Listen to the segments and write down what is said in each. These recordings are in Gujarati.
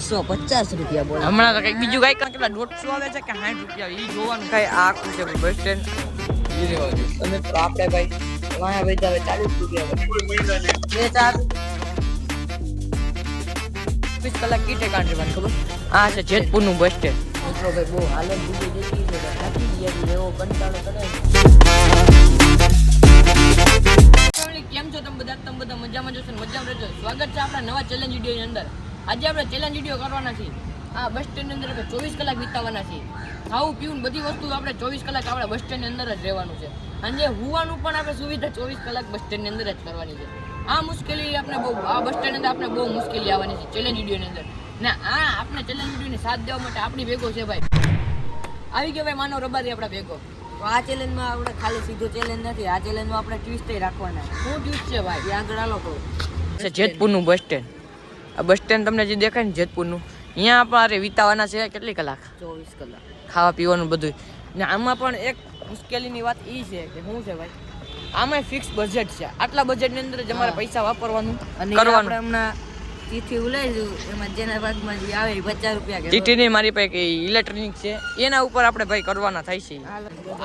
એકસો પચાસ રૂપિયા બોલો. હમણાં તો કંઈક બીજું કઈ કેટલા દોઢસો આવે છે કે સાઠ રૂપિયા. એ જોવાનું કઈ આખું છે બસ સ્ટેન્ડ તમે તો આપણે ભાઈ વાયા ભાઈ હવે ચાલીસ રૂપિયા બે ચાર. વીસ કલાક કીટે ખબર? આ છે જેતપુરનું બસ સ્ટેન્ડ મિત્રો ભાઈ બહુ હાલત બીજી જતી છે થાકી ગયા એવો કંટાળો કરે કેમ છો તમે બધા? તમે બધા મજામાં જશો ને? મજામાં રહેજો. સ્વાગત છે આપણા નવા ચેલેન્જ વિડીયોની અંદર. આજે આપણે ચેલેન્જ વીડિયો કરવાના છીએ. આ બસ સ્ટેન્ડની અંદર આપણે ચોવીસ કલાક વિતાવવાના છીએ. ખાવું પીવું બધી વસ્તુ આપણે ચોવીસ કલાક આપણે બસ સ્ટેન્ડની અંદર જ રહેવાનું છે. અને હોવાનું પણ આપણે સુવિધા ચોવીસ કલાક બસ સ્ટેન્ડની અંદર જ કરવાની છે. આ મુશ્કેલી આપણે બહુ આ બસ સ્ટેન્ડ અંદર આપણે બહુ મુશ્કેલી આવવાની છે ચેલેન્જ વિડીયોની અંદર. ને આ આપણે ચેલેન્જ વિડીયોને સાથ દેવા માટે આપણી ભેગો છે ભાઈ. આવી ગયો ભાઈ માનવ રબારી આપણા ભેગો. તો આ ચેલેન્જમાં આપણે ખાલી સીધો ચેલેન્જ નથી આ ચેલેન્જમાં આપણે ટ્વિસ્ટ રાખવાના. શું ટ્વિસ્ટ છે ભાઈ? આગળ આલો કહું. જેતપુરનું બસ સ્ટેન્ડ આ બસ સ્ટેન્ડ તમને જે દેખાય ને જેતપુરનું અહીંયા આપણે વિતાવાના છે કેટલી કલાક? ચોવીસ કલાક. ખાવા પીવાનું બધું ને આમાં પણ એક મુશ્કેલીની વાત એ છે કે શું છે ભાઈ આમાં ફિક્સ બજેટ છે. આટલા બજેટની અંદર જ અમારે પૈસા વાપરવાનું અને કરવાનું. હમણાં ચીઠી ઉલાઈશું એમાં જેના ભાગમાં જે આવે પચાસ રૂપિયા ટીટીની મારી પાસે ઇલેક્ટ્રોનિક છે. એના ઉપર આપણે ભાઈ કરવાના થાય છે.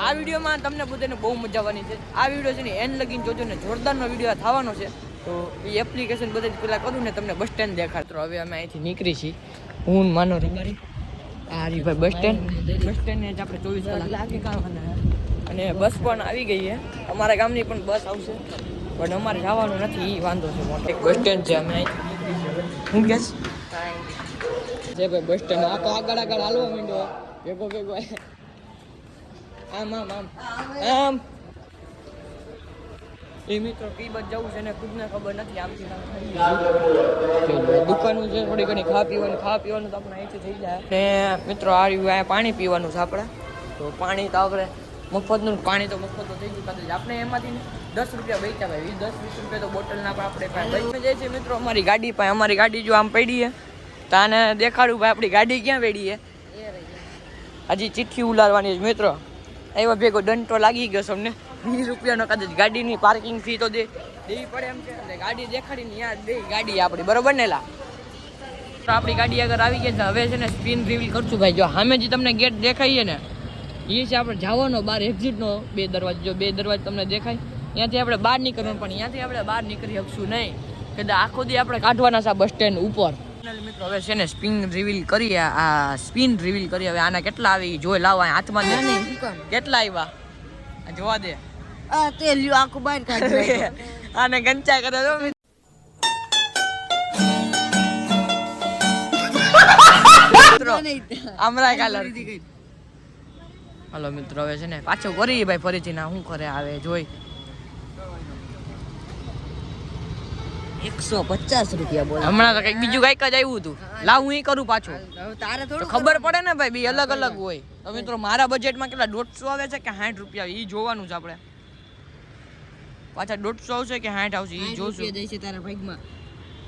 આ વિડીયોમાં તમને બધાને બહુ મજા આવવાની છે. આ વીડિયો છે ને એન લગીને જોજો ને જોરદારનો વીડિયો થવાનો છે. તો એ એપ્લિકેશન બધા જ પેલા કરું ને તમને બસ સ્ટેન્ડ દેખાડ. તો હવે અમે અહીંથી નીકળી છીએ. હું, માનો રબારી આ રી ભાઈ બસ સ્ટેન્ડ બસ સ્ટેન્ડને જ આપણે ચોવીસ કલાક. લાગે કામ અને બસ પણ આવી ગઈ છે. અમારા ગામની પણ બસ આવશે. પણ અમારે જવાનું નથી એ વાંધો છે મોટો. બસ સ્ટેન્ડ છે અમે હું કેસ જે ભાઈ બસ સ્ટેન્ડ આ તો આગળ આગળ હાલવા માંડ્યો. ભેગો ભેગો. આમ આમ આમ. આમ. એ મિત્રો કઈ બાજુ જવું છે ને ખુદને ખબર નથી આવતી. દુકાનું છે થોડી ઘણી ખા પીવાનું ખાવા પીવાનું તો આપણે અહીંથી થઈ જાય. ને મિત્રો આ રહ્યું અહીંયા પાણી પીવાનું છે આપણે. તો પાણી તો આપણે મફતનું પાણી તો મફત તો થઈ ગયું કદાચ આપણે એમાંથી દસ રૂપિયા વેચ્યા ભાઈ. વીસ દસ વીસ રૂપિયા તો બોટલના પણ આપણે પાસે જાય છે મિત્રો. અમારી ગાડી પાસે અમારી ગાડી જો આમ પડી છે તો આને દેખાડું ભાઈ આપણી ગાડી ક્યાં પડી છે? હજી ચિઠ્ઠી ઉલારવાની છે મિત્રો. એવા ભેગો દંટો લાગી ગયો છે અમને. વીસ રૂપિયાનો કદાચ ગાડીની પાર્કિંગ ફી તો દે. દેવી પડે એમ એટલે ગાડી દેખાડીને યાદ દે ગાડી આપણી બરોબર ને લા તો આપણી ગાડી આગળ આવી ગઈ છે હવે છે ને સ્પિન રિવીલ કરશું ભાઈ. જો સામે જે તમને ગેટ દેખાઈએ ને એ છે આપણે જવાનો બાર એક્ઝિટનો બે દરવાજો જો બે દરવાજો તમને દેખાય. ત્યાંથી આપણે બહાર નીકળવાનું પણ ત્યાંથી આપણે બહાર નીકળી શકશું નહીં. કે આખો દી આપણે કાઢવાના છે બસ સ્ટેન્ડ ઉપર. મિત્રો હવે છે ને સ્પિન રિવીલ કરીએ આ સ્પિન રિવીલ કરીએ. હવે આના કેટલા આવી જોઈ લાવવા હાથમાં. કેટલા આવ્યા? આ જોવા દે. આ તે લ્યો આખું બાર કાઢી આને ગંચા કરે તો મિત્રો. આમરા કાલર હાલો મિત્રો હવે છે ને પાછો કરી ભાઈ ફરીથી ના શું કરે આવે જોઈ. એકસો પચાસ રૂપિયા બોલો. હમણાં તો કંઈક બીજું કંઈક જ આવ્યું હતું. લાવ હું કરું પાછું. તારે થોડું ખબર પડે ને ભાઈ બી અલગ અલગ હોય. તો મિત્રો મારા બજેટમાં કેટલા દોઢસો આવે છે કે સાઠ રૂપિયા? એ જોવાનું છે આપણે. પાછા દોઢસો આવશે કે સાઠ આવશે એ જોશું. જાય છે તારા ભાગમાં.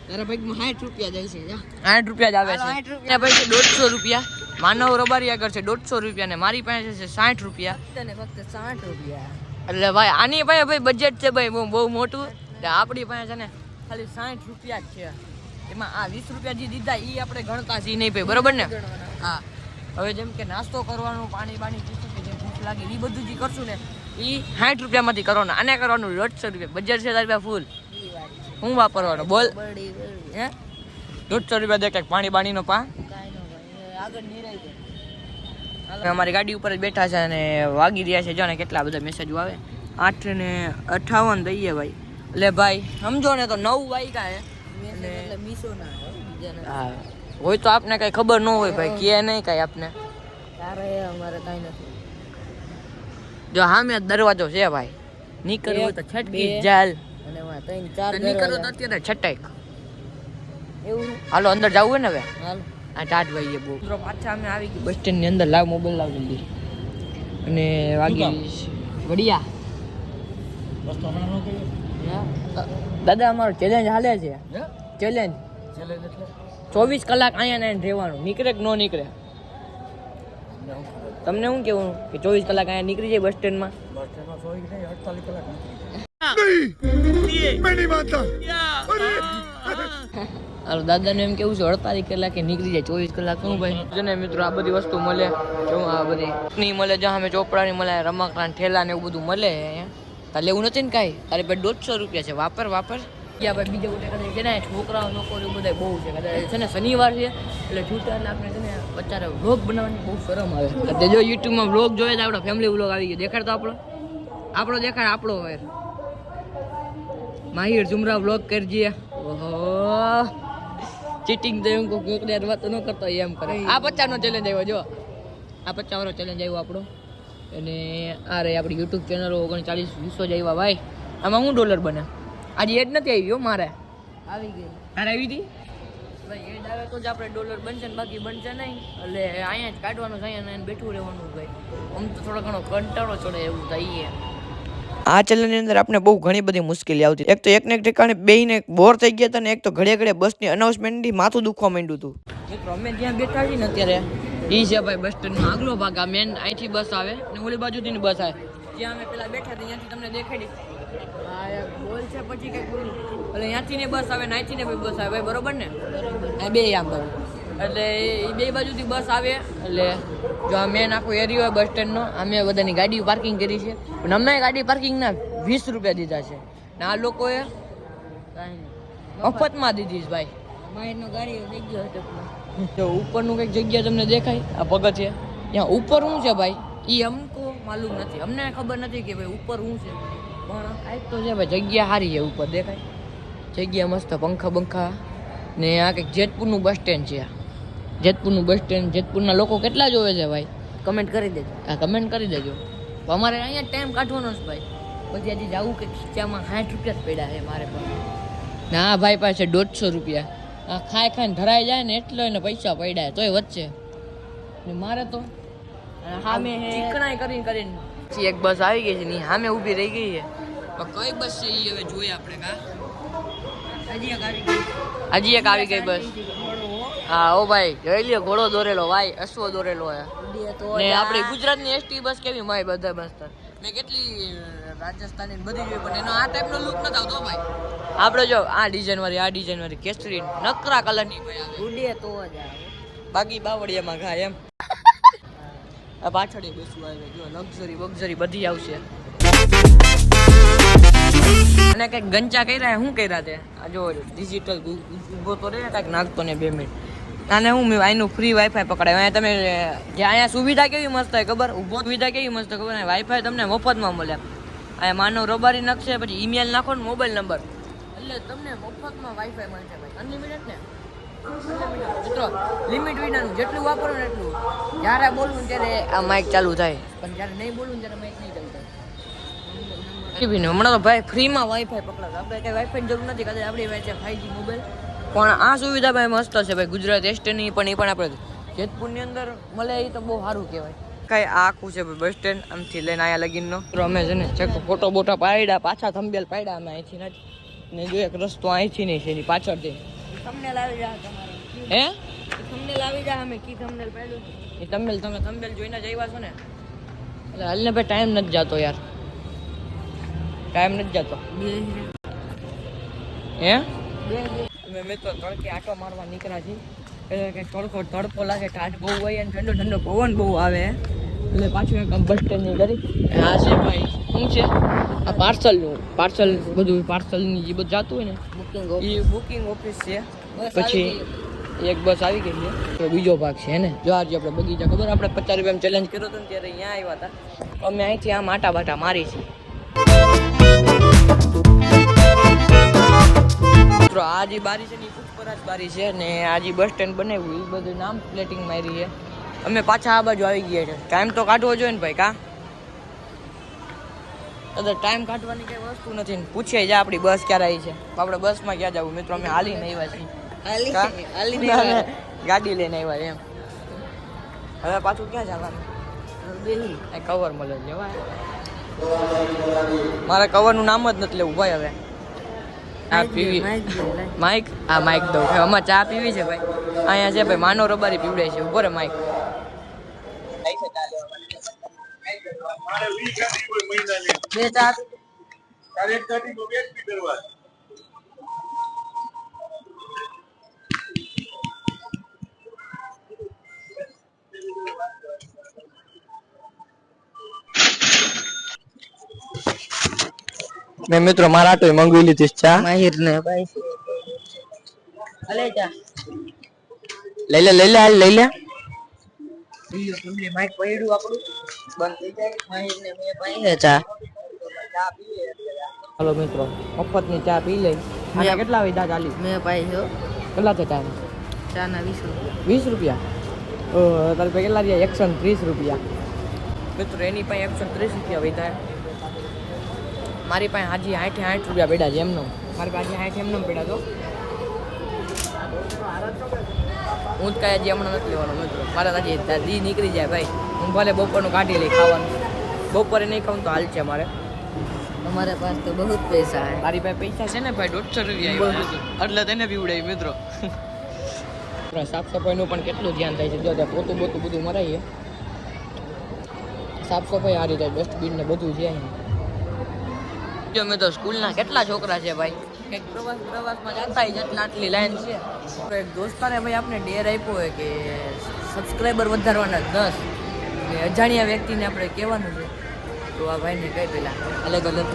તારા ભાગમાં સાઠ રૂપિયા છે સાઠ રૂપિયા જ આવે છે. 60 રૂપિયા. એના દોઢસો રૂપિયા. માનવ રબારી આગળ છે દોઢસો રૂપિયા ને મારી પાસે છે સાઠ રૂપિયા. તને ફક્ત સાઠ રૂપિયા. એટલે ભાઈ આની પાસે ભાઈ બજેટ છે ભાઈ બહુ બહુ મોટું. આપણી પાસે છે ને ખાલી સાઠ રૂપિયા જ છે. એમાં આ વીસ રૂપિયા જે દીધા એ આપણે ગણતા છીએ નહીં ભાઈ બરોબર ને? હા. હવે જેમ કે નાસ્તો કરવાનું પાણી બાણી પીશું કે જે ભૂખ લાગે એ બધું જે કરશું ને એ સાઠ રૂપિયામાંથી કરવાનો. આને કરવાનું દોઢસો રૂપિયા. બજાર છે રૂપિયા ફૂલ હું વાપરવાનો? બોલ. હે? દોઢસો રૂપિયા દે કંઈક પાણી બાણીનો પા. અમારી ગાડી ઉપર જ બેઠા છે અને વાગી રહ્યા છે. જાણે કેટલા બધા મેસેજો આવે આઠ ને અઠાવન દઈએ ભાઈ. એટલે ભાઈ સમજો ને તો નવ વાગ્યા હે. હોય તો આપને કઈ ખબર ન હોય ભાઈ. કે નહીં કઈ આપને. અમારે કાંઈ નથી. જો સામે જ દરવાજો છે ભાઈ. નીકળવું તો છટકી જાલ. અને એમાં ત્રણ ચાર નીકળવું તો. અત્યારે છટાક એવું? હાલો અંદર જવું હોય ને હવે? હાલ. આ ટાટ ભાઈ બહુ. પાછા અમે આવી ગયા. બસ સ્ટેન્ડની અંદર લાવ મોબાઈલ લાવ જલ્દી. અને વાગી વડિયા. દાદા અમારો ચેલેન્જ હાલે છે. ચેલેન્જ ચોવીસ કલાક અહીંયા ને અહીંયા રહેવાનું. નીકળે કે ન નીકળે? તમને શું કેવું કે ચોવીસ કલાક અહીંયા નીકળી જાય બસ સ્ટેન્ડમાં? હાલો દાદાને એમ કેવું છે? અડતાલીસ કલાકે નીકળી જાય ચોવીસ કલાક શું ભાઈ? છે ને મિત્રો આ બધી વસ્તુ મળે. જો આ બધી ની મળે જ્યાં અમે ચોપડાની મળે રમકડા ઠેલા ને એવું બધું મળે અહીંયા. તારે લેવું નથી ને કાંઈ? તારે ભાઈ દોઢસો રૂપિયા છે. વાપર વાપર. ત્યાં ભાઈ બીજા બધા કદાચ છે ને છોકરાઓ છોકરીઓ બધા બહુ છે. કદાચ છે ને શનિવાર છે એટલે છૂટા આપણે છે ને અત્યારે વ્લોગ બનાવવાની બહુ શરમ આવે. એટલે જો યુટ્યુબમાં વ્લોગ જોઈએ તો આપણો ફેમિલી વ્લોગ આવી ગયો. દેખાડતો આપણો. આપણો દેખાડ આપણો હોય. માહિર ઝુમરા વ્લોગ કરજે. ઓહો. ચીટિંગ થયું કોઈ કોઈક યાર વાત ન કરતો એમ કરે. આ પચાસનો ચેલેન્જ આવ્યો જો. આ પચાસનો ચેલેન્જ આવ્યો આપણો. અને આ રે આપણી યુટ્યુબ ચેનલ ઓગણચાલીસ વીસો જ આવ્યા ભાઈ. આમાં હું ડોલર બને? આજે એડ નથી આવી ગયો મારે. આવી ગઈ. તારે આવી હતી? ભાઈ એડ આવે તો જ આપણે ડોલર બનશે ને બાકી બનશે નહીં. એટલે અહીંયા જ કાઢવાનું છે અહીંયા ને બેઠું રહેવાનું ભાઈ. આમ તો થોડો ઘણો કંટાળો ચડે એવું થઈએ આ ચેનલની અંદર આપણે બહુ ઘણી બધી મુશ્કેલી આવતી. એક તો એકને એક ઠેકાણે બેહીને બોર થઈ ગયા હતા ને એક તો ઘડે ઘડે બસની અનાઉન્સમેન્ટથી માથું દુખવા માંડ્યું હતું. મિત્રો અમે જ્યાં બેઠા છીએ ને અત્યારે. ઈ છે ભાઈ બસ સ્ટેન્ડનો આગલો ભાગ આ મેન અહીંથી બસ આવે ને ઓલી બાજુથી બસ આવે. જ્યાં અમે પેલા બેઠા હતા ત્યાંથી તમને દેખાડી. બોલ છે પછી કંઈક બોલ. એટલે ત્યાંથી ને બસ આવે ને અહીંથી ને બી બસ આવે. બરોબર ને? આ બે આમ એટલે એ બે બાજુથી બસ આવે એટલે જો આ મેન આખો એરિયો હોય બસ સ્ટેન્ડનો અમે બધાની ગાડી પાર્કિંગ કરી છે. પણ અમે ગાડી પાર્કિંગના વીસ રૂપિયા દીધા છે. ને આ લોકોએ મફતમાં દીધી છે ભાઈ. માહિરનો ગાડી લઈ ગયો હતો ઉપરનું કંઈક જગ્યા તમને દેખાય આ પગથિયે. ત્યાં ઉપર શું છે ભાઈ? એ અમકો માલુમ નથી. અમને ખબર નથી કે ભાઈ ઉપર શું છે. પણ કાંઈક તો છે ભાઈ જગ્યા સારી છે ઉપર દેખાય. જગ્યા મસ્ત પંખા બંખા. ને આ કંઈક જેતપુરનું બસ સ્ટેન્ડ છે આ. જેતપુરનું બસ સ્ટેન્ડ જેતપુરના લોકો કેટલા જોવે છે ભાઈ? કમેન્ટ કરી દેજો. આ કમેન્ટ કરી દેજો. તો અમારે અહીંયા ટાઈમ કાઢવાનો છે ભાઈ. પછી હજી જવું કે ખીચામાં સાઠ રૂપિયા જ પડ્યા છે મારે પણ. ના ભાઈ પાસે દોઢસો રૂપિયા. આ ખાઈ ખાઈને ધરાઈ જાય ને એટલો એને પૈસા પડ્યા તોય વચ્ચે ને મારે તો સામે મેં ચીકણાઈ કરીને કરીને પછી એક બસ આવી ગઈ છે ની સામે ઊભી રહી ગઈ છે. પણ કઈ બસ છે એ હવે જોઈએ આપણે કા હજી એક આવી ગઈ. હજી એક આવી ગઈ બસ. હા. ઓ ભાઈ જોઈ લ્યો ઘોડો દોરેલો ભાઈ અશ્વ દોરેલો હે. તો ને આપણી ગુજરાતની એસટી બસ કેવી માય બધા બસ મેં કેટલી રાજસ્થાની બધી જોઈ પણ એનો આ ટાઈપનો લુક નથી આવતો ભાઈ. આપણે જો આ ડિઝાઇન વાળી આ ડિઝાઇન વાળી કેસરી નકરા કલરની ભાઈ આવે ઉડીએ તો જ આવે. બાકી બાવળિયામાં ઘા એમ. પાછળ બસું આવે. જો લક્ઝરી વગઝરી બધી આવશે. અને કંઈક ગંચા કર્યા, શું કર્યા તે? આ જો ડિજિટલ ઊભો તો રે કાંઈક નાખતો ને બે મિનિટ. અને હું અહીંનું ફ્રી વાઈફાઈ પકડાય? અહીંયા તમે, જે અહીંયા સુવિધા કેવી મસ્ત હોય ખબર? ઊભો સુવિધા કેવી મસ્ત ખબર? વાઈફાઈ તમને મફતમાં મળે. અહીંયા માનવ રબારી નાખશે પછી ઈમેલ નાખો ને મોબાઈલ નંબર એટલે તમને મફતમાં વાઈફાઈ મળશે ભાઈ. અનલિમિટેડ ને? મિત્રો લિમિટ વિનાનું જેટલું વાપરો ને એટલું. જ્યારે બોલવું ત્યારે આ માઇક ચાલુ થાય. પણ જ્યારે નહીં બોલવું ત્યારે માઇક નહીં ચાલુ થાય. હમણાં તો ભાઈ ફ્રીમાં વાઈફાઈ પકડાતા. આપણે કઈ વાઈફાઈ જરૂર નથી. કદાચ આપણી પાસે ફાઈવજી મોબાઈલ પણ આ સુવિધા ભાઈ મસ્ત છે ભાઈ. ગુજરાત એસટીની પણ એ પણ આપણે જેતપુરની અંદર મળે એ તો બહુ સારું કહેવાય. કઈ આ આખું છે ભાઈ બસ સ્ટેન્ડ આમથી લઈને આયા લગીનનો. અમે છે ને ચેક ફોટો બોટા પાડ્યા પાછા થંબેલ પાડ્યા અમે અહીંથી નથી ને જો એક રસ્તો અહીંથી નહીં છે એની પાછળથી. થંબનેલ લાવી જા તમારે. હે? તમને લાવી જાય અમે કી તમને પાડ્યું એ તમને તમે તમને જોઈને જ આવ્યા છો ને? એટલે હાલને ભાઈ ટાઈમ નથી જતો યાર. ટાઈમ નથી જતો. હે. બે અમે મેં તો તડકે આટો મારવા નીકળ્યા છીએ. એટલે કે તડકો તડકો લાગે ટાટ બહુ હોય અને ઠંડો ઠંડો પવન બહુ આવે. એટલે પાછું એક બસ સ્ટેન્ડની કરી. હા છે ભાઈ. શું છે? આ પાર્સલનું પાર્સલ બધું પાર્સલની જે બધું જતું હોય ને બુકિંગ એ બુકિંગ ઓફિસ છે. પછી એક બસ આવી ગઈ છે. બીજો ભાગ છે ને જો આજે આપણે બગીચા ખબર? આપણે પચાસ રૂપિયા ચેલેન્જ કર્યો હતો ને ત્યારે અહીંયા આવ્યા હતા. અમે અહીંથી આમ આટા બાટા મારી છે મિત્રો આ જે બારી છે ને એ પૂછપરછ બારી છે ને આ જે બસ સ્ટેન્ડ બનાવ્યું એ બધું નામ પ્લેટિંગ મારી છે. અમે પાછા આ બાજુ આવી ગયા છે. ટાઈમ તો કાઢવો જોઈએ ને ભાઈ કા? કદાચ ટાઈમ કાઢવાની કઈ વસ્તુ નથી પૂછીએ જા આપણી બસ ક્યારે આવી છે. આપણે બસમાં ક્યાં જવું? મિત્રો અમે હાલીને આવ્યા છીએ. ગાડી લઈને આવ્યા એમ. હવે પાછું ક્યાં જવાનું? કવર મળે જવાય. મારે કવરનું નામ જ નથી લેવું ભાઈ હવે. આ પીવી માઇક આ માઇક. દઉં. અમારે ચા પીવી છે ભાઈ. અહીંયા છે ભાઈ માનો રબારી પીવડે છે. ઊભો રે માઇક. મારે વી કાઢી હોય મહિનાની બે ચાર. તારે એક કાઢી તો વેચવી કરવા. મેં મિત્રો મારા તો મંગાવી લીધી ચા. માહિર ને ભાઈ. લઈ લે લઈ લે લઈ લે. કમ્પ્લીટ માઈક પડ્યું આપણું. બંધ થઈ જાય માહિર ને મેં ચા. ચા પીએ હાલો મિત્રો મફતની ચા પી લઈ. અને કેટલા વિધા ચાલી? મેં પાઈ છો કેટલા છે ચા ચાના વીસ રૂપિયા. વીસ રૂપિયા? તારે પાસે કેટલા રહ્યા? એકસો ત્રીસ રૂપિયા. મિત્રો એની પાસે એકસો ત્રીસ રૂપિયા વધ્યા. મારી પાસે હાજી આઠે આઠ રૂપિયા પડ્યા છે એમનો. મારી પાસે આઠ એમનો પડ્યા તો હું જ કાંઈ હજી હમણાં નથી લેવાનો મિત્રો. મારા નથી દી નીકળી જાય ભાઈ. હું ભલે બપોરનું કાઢી લઈ ખાવાનું. બપોરે નહીં ખાઉં તો હાલ છે મારે. અમારે પાસે તો બહુ પૈસા છે. મારી પાસે પૈસા છે ને ભાઈ દોઢસો રૂપિયા એટલે તેને પીવડાય મિત્રો. સાફ સફાઈનું પણ કેટલું ધ્યાન થાય છે? જો ત્યાં પોતું બોતું બધું મરાઈએ. સાફ સફાઈ આ રીતે ડસ્ટબિન ને બધું છે જો મેં તો સ્કૂલના કેટલા છોકરા છે ભાઈ? કંઈક પ્રવાસ પ્રવાસમાં જતા જેટલા આટલી લાઈન છે. એક દોસ્તારે ભાઈ આપણે ડેર આપ્યો હોય કે સબસ્ક્રાઈબર વધારવાના દસ. એ અજાણ્યા વ્યક્તિને આપણે કહેવાનું છે. તો આ ભાઈને કહી પેલા. અલગ અલગ.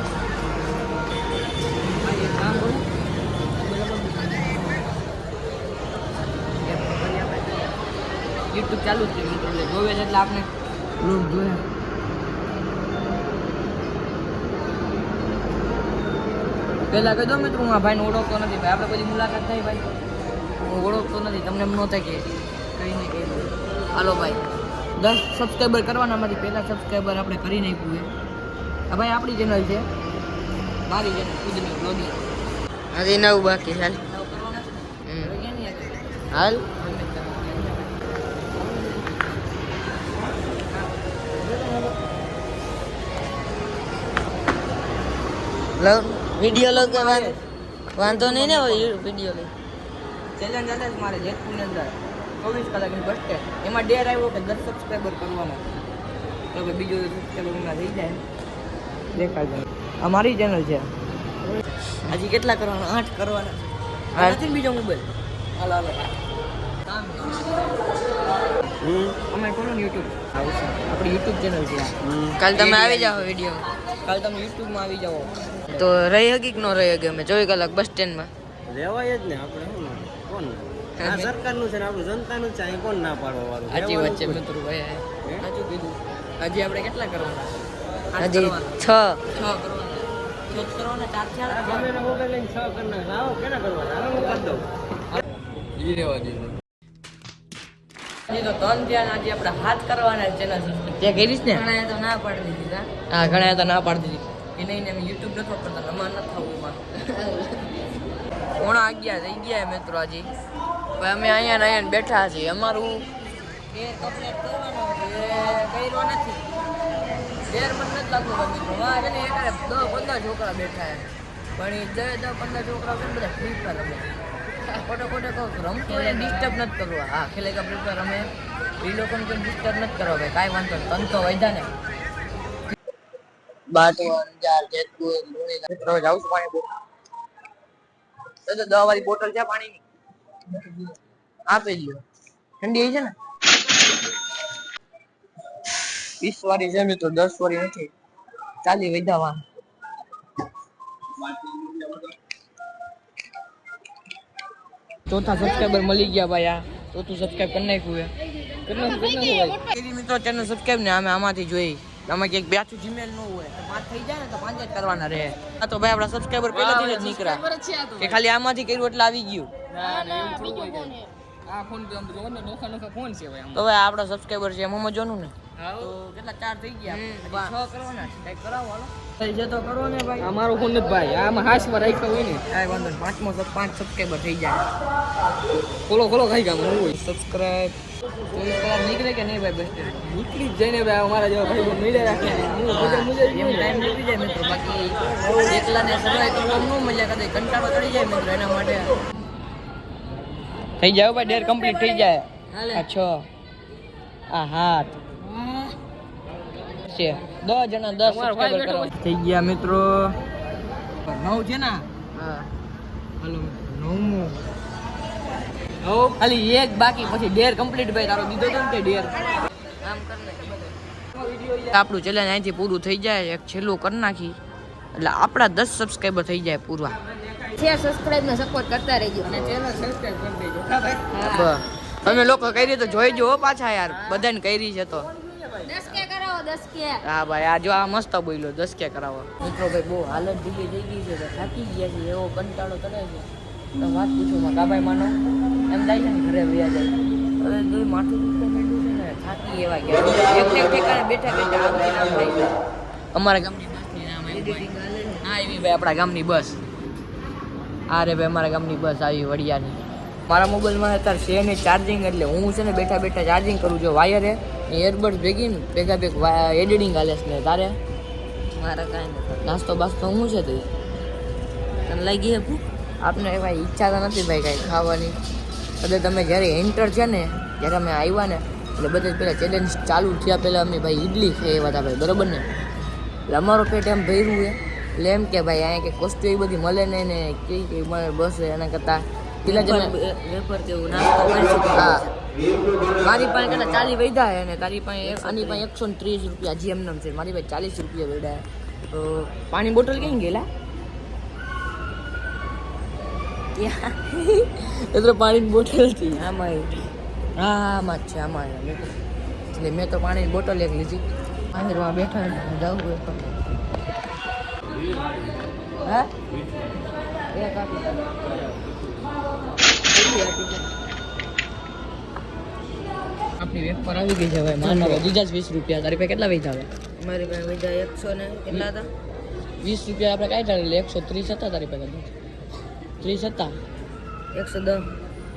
યુટ્યુબ ચાલુ જ છે મિત્રો. એટલે જોવે એટલે આપણે લોક જોયા. પહેલા કહી દો મિત્રો હું આ ભાઈને ઓળખતો નથી. ભાઈ આપણે બધી મુલાકાત થઈ ભાઈ. હું ઓળખતો નથી તમને એમ ન થાય કે કઈ નહીં. કઈ હાલો ભાઈ દસ સબસ્ક્રાઈબર કરવાના માંથી પહેલાં સબસ્ક્રાઈબર આપણે કરી નાખ્યું છે. આ ભાઈ આપણી ચેનલ છે. મારી ચેનલ ખુદની બ્લોગિંગ હજી નવું બાકી હાલ. હાલ. લો. વિડિયો લો કે વાંધો નહીં ને વિડિયો લો ચેલેન્જ હતા જ મારે જેતપુરની અંદર ચોવીસ કલાકની બસ સ્ટેન્ડ એમાં ડેર આવ્યો કે દસ સબસ્ક્રાઈબર કરવાનો તો કે બીજો સબસ્ક્રાઈબર હમણાં થઈ જાય. દેખાય આ મારી ચેનલ છે. હજી કેટલા કરવાના? આઠ કરવાના નથી બીજો મોબાઈલ હાલો હાલો. કામ. અમે ખોલો ને યુટ્યુબ આપણી યુટ્યુબ ચેનલ છે. કાલ તમે આવી જાઓ વીડિયો કાલ તમે યુટ્યુબમાં આવી જાઓ. તો રહી હકી કે ન રહી હકી અમે. ચોવીસ કલાક બસ સ્ટેન્ડમાં રહેવાય જ ને આપણે શું કોણ આ સરકારનું છે ને આપણું જનતાનું છે અહીં કોણ ના પાડવા વાળું સાચી વાત છે મિત્રો ભાઈ સાચું કીધું. હજી આપણે કેટલા કરવાના? હજી છ. છ કરવાના. ચાર ચાર છ હું કરી દઉં. હજી તો ધ્યાન આજે આપણે હાથ કરવાના ચેનલ તે કરીશ ને ઘણાએ તો ના પાડી દીધી હા ઘણા તો ના પાડતી હતી કે નહીં ને અમે યુટ્યુબ નથી વાપરતા અમાર નથી થવું એમાં. પોણા અગિયાર થઈ ગયા મિત્રો આજે. હવે અમે અહીંયા ને અહીંયા બેઠા છીએ. અમારું એ કમ્પ્લીટ કરવાનો છે કર્યો નથી. ડેર મને નથી લાગતું મિત્રો. હા છે ને એકારે દસ પંદર છોકરા બેઠા છે. પણ એ દસ પંદર છોકરા બધા ફ્રી ફાયર રમે. ખોટો ખોટો કહું રમતું એને ડિસ્ટર્બ નથી કરવા. હા ખેલે કા ફ્રી ફાયર રમે એ લોકોને કોઈ ડિસ્ટર્બ નથી કરવા. ભાઈ કાંઈ વાંધો નહીં. તન તો વધ્યા ને. બાટવન ચાર જેતપુર લોણી મિત્રો જાઉં છું પાણી બોટલ. તો તો દવા વાળી બોટલ છે પાણીની. આપી લ્યો ઠંડી છે ને? વીસ વાળી છે તો દસ વાળી નથી. ચાલી વધાવા ચોથા સબસ્ક્રાઈબર મળી ગયા ભાઈ આ. ચોથું સબસ્ક્રાઈબ કરી નાખ્યું હે મિત્રો ચેનલ સબસ્ક્રાઈબ ને અમે આમાંથી જોઈ. આમાં ક્યાંક બેઠું જીમેલ ન હોય તો પાંચ થઈ જાય ને તો પાંચ જ કરવાના રહે. આ તો ભાઈ આપણા સબસ્ક્રાઈબર પહેલાથી જ નીકળ્યા. કે ખાલી આમાંથી કર્યું એટલે આવી ગયું. તો ભાઈ આપણા સબસ્ક્રાઈબર છે એમાં જોનું ને? તો કેટલા ચાર થઈ ગયા? છ કરો ને કંઈક કરાવો થઈ જાય તો કરો ને ભાઈ. અમારો ફોન નથી ભાઈ આમાં હાસમાં રાખ્યો હોય ને. કાંઈ વાંધો નહીં પાંચમો સબ પાંચ સબસ્ક્રાઈબર થઈ જાય ખોલો ખોલો ખાઈ ગયા હું હોય? સબસ્ક્રાઈબ. નીકળે કે નહીં ભાઈ બસ નીકળી જ જાય ભાઈ અમારા જેવા ભાઈ રાખે. મજા એમ ટાઈમ નીકળી જાય મિત્રો બાકી એકલાને સર્વાઈ કરવામાં ન મજા કરે કંટાળો ચડી જાય મિત્રો એના માટે. થઈ જાય ભાઈ ડેર કમ્પ્લીટ થઈ જાય. આ છ. આ હાથ. છે. દસ જણા દસ સબસ્ક્રાઈબર થઈ ગયા મિત્રો. નવ છે ને? હલો નવમો. ખાલી એક બાકી પછી ડેર કમ્પ્લીટ ભાઈ તારો દીધો તો ને તે ડેર. આપણું ચેલેન્જ અહીંથી પૂરું થઈ જાય એક છેલ્લું કરી નાખી. એટલે આપણા દસ સબસ્ક્રાઈબર થઈ જાય પૂરા. શેર સબસ્ક્રાઇબ ને સપોર્ટ કરતા રહેજો. અને ચેનલ સબસ્ક્રાઇબ કરી દેજો. હા ભાઈ? તમે લોકો કરી તો જોઈ જો પાછા યાર. બધાને કરી છે તો. દસ કે કે હા ભાઈ આ જો આ મસ્ત બોલ્યો દસ કે કરાવો. મિત્રો ભાઈ બહુ હાલત ઢીલી થઈ ગઈ છે તો થાકી ગયા છે એવો કંટાળો કરે છે. તો વાત પૂછો માં કાભાઈ માનો? એમ જાય છે ને ઘરે વ્યા જાય. હવે જોઈ માથું દુખવા માંડ્યું છે ને થાકી એવા ગયા. એક એક ઠેકાણે બેઠા બેઠા આમ થી નામ થાય છે. અમારા ગામની બસની નામ આવ્યું હા આવી ભાઈ આપણા ગામની બસ. આ રે ભાઈ અમારા ગામની બસ આવી વડિયાની. મારા મોબાઈલમાં અત્યારે છે નહીં ચાર્જિંગ એટલે હું છે ને બેઠા બેઠા ચાર્જિંગ કરું છું. વાયરે એરબડ ભેગી ને ભેગા ભેગ એડિટિંગ હાલે છે તારે? મારે કાંઈ નથી. નાસ્તો બાસ્તો હું છે તું તને લાગી હે આપને એવા ઈચ્છા તો નથી ભાઈ કાંઈ ખાવાની. એટલે તમે જ્યારે એન્ટર છે ને જ્યારે અમે આવ્યા ને એટલે બધા પેલા ચેલેન્જ ચાલુ થયા પહેલાં અમે ભાઈ ઈડલી ખાઈ એવા હતા ભાઈ બરાબર ને? એટલે અમારો પેટ એમ ભર્યું છે એટલે એમ કે ભાઈ અહીંયા કે કોસ્ટ એવી બધી મળે ને ને કઈ કઈ મળે બસ એના કરતાં. પેલા જ વેપર જેવું નાસ્તો હા. મારી પાસે કેટલા ચાલી વૈધા હે ને તારી પાસે આની પાસે એકસો ને ત્રીસ રૂપિયા જી એમ છે. મારી પાસે ચાલીસ રૂપિયા વૈધા તો પાણી બોટલ ક્યાં ગયેલા? એ તો પાણીની બોટલ હતી. આમાં હા, આમાં જ છે આમાં એટલે મેં તો પાણીની બોટલ એક લીધી. આહિરમાં બેઠા જવું હે એક આપી? આપણી વેપાર આવી ગઈ છે હવે માનવા બીજા જ વીસ રૂપિયા. તારી પાસે કેટલા વેચા હવે મારી પાસે વેચા એકસો ને કેટલા હતા? વીસ રૂપિયા આપણે કાંઈ ચાલે એકસો ત્રીસ હતા તારી પાસે ત્રીસ હતા? એકસો દસ.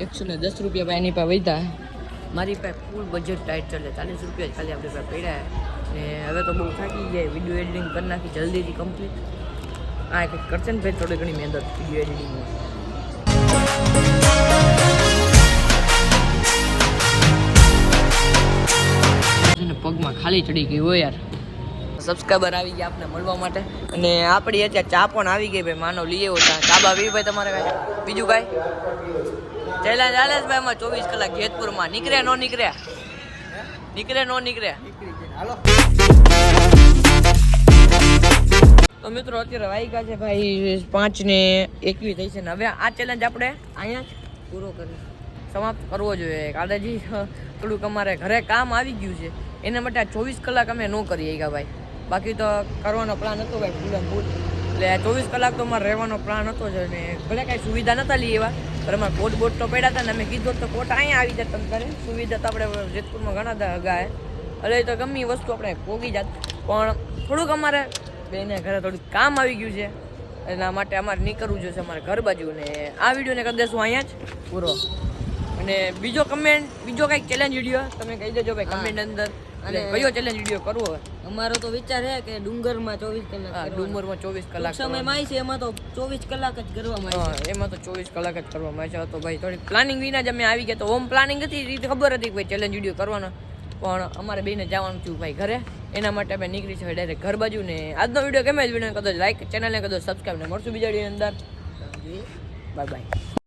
એકસો ને દસ રૂપિયા પાસે એની પાસે વેચા મારી પાસે ફૂલ બજેટ ટાઈટ ચાલે ચાલીસ રૂપિયા જ ખાલી આપણી પાસે પડ્યા ને હવે તો બહુ થાકી જાય વીડિયો એડિટિંગ કરી નાખી. જલ્દીથી કમ્પ્લીટ આ કંઈક કરશે ને ભાઈ થોડી ઘણી મહેનત વીડિયો એડિટિંગમાં પગમાં ખાલી ચડી ગઈ હોય યાર. સબસ્ક્રાઈબર આવી ગયા આપને મળવા માટે. અને આપણી અત્યારે ચા પણ આવી ગઈ ભાઈ, માનો લઈએ એવો ચા. બા ભાઈ તમારે કાંઈ? બીજું કાંઈ? ચેલા ચાલે ભાઈ એમાં ચોવીસ કલાક જેતપુરમાં નીકળ્યા નો નીકળ્યા નીકળે નો નીકળ્યા તો મિત્રો અત્યારે વાયગા છે ભાઈ, પાંચ ને એકવીસ થઈ છે ને હવે આ ચેલેન્જ આપણે અહીંયા જ પૂરો કરી સમાપ્ત કરવો જોઈએ. કાદાજી થોડુંક અમારે ઘરે કામ આવી ગયું છે. એના માટે આ ચોવીસ કલાક અમે ન કરીએ ગયા ભાઈ. બાકી તો કરવાનો પ્લાન હતો ભાઈ ફૂલ એન્ડ ફૂલ એટલે આ ચોવીસ કલાક તો અમારે રહેવાનો પ્લાન હતો જ અને ભલે કાંઈ સુવિધા નહોતા લઈ એવા, પણ અમારે કોટ બોટ તો પડ્યા હતા ને અમે કીધું તો કોટ અહીંયા આવી જાય તમે કરે સુવિધા તો આપણે જેતપુરમાં ઘણા હતા હગાય એટલે તો ગમે વસ્તુ આપણે પોગી જાત. પણ થોડુંક અમારે બેને ઘરે થોડુંક કામ આવી ગયું છે. એના માટે અમારે નીકળવું જોઈશે અમારે ઘર બાજુ ને આ વિડીયોને કરી દેશું અહીંયા જ. પૂરો. અને બીજો કમેન્ટ બીજો કંઈક ચેલેન્જ વીડિયો તમે કહી દેજો ભાઈ કમેન્ટ અંદર. અને કયો ચેલેન્જ વીડિયો કરવો અમારો તો વિચાર છે કે ડુંગરમાં ચોવીસ કલાક ડુંગરમાં ચોવીસ કલાક સમય સમયમાં આવી છે એમાં તો ચોવીસ કલાક જ કરવામાં આવી એમાં તો ચોવીસ કલાક જ કરવામાં છે તો ભાઈ થોડી પ્લાનિંગ વિના જ અમે આવી ગયા. તો હોમ પ્લાનિંગ હતી રીતે ખબર હતી કે ભાઈ ચેલેન્જ વીડિયો કરવાનો. પણ અમારે બેને જવાનું થયું ભાઈ ઘરે. એના માટે અમે નીકળી છે ડાયરેક્ટ ઘર બાજુ ને આજનો વીડિયો ગમે જ વીડિયો કદાચ લાઈક ચેનલને કદાચ સબસ્ક્રાઈબ ને મળશું બીજા વીડિયો અંદર. Bye bye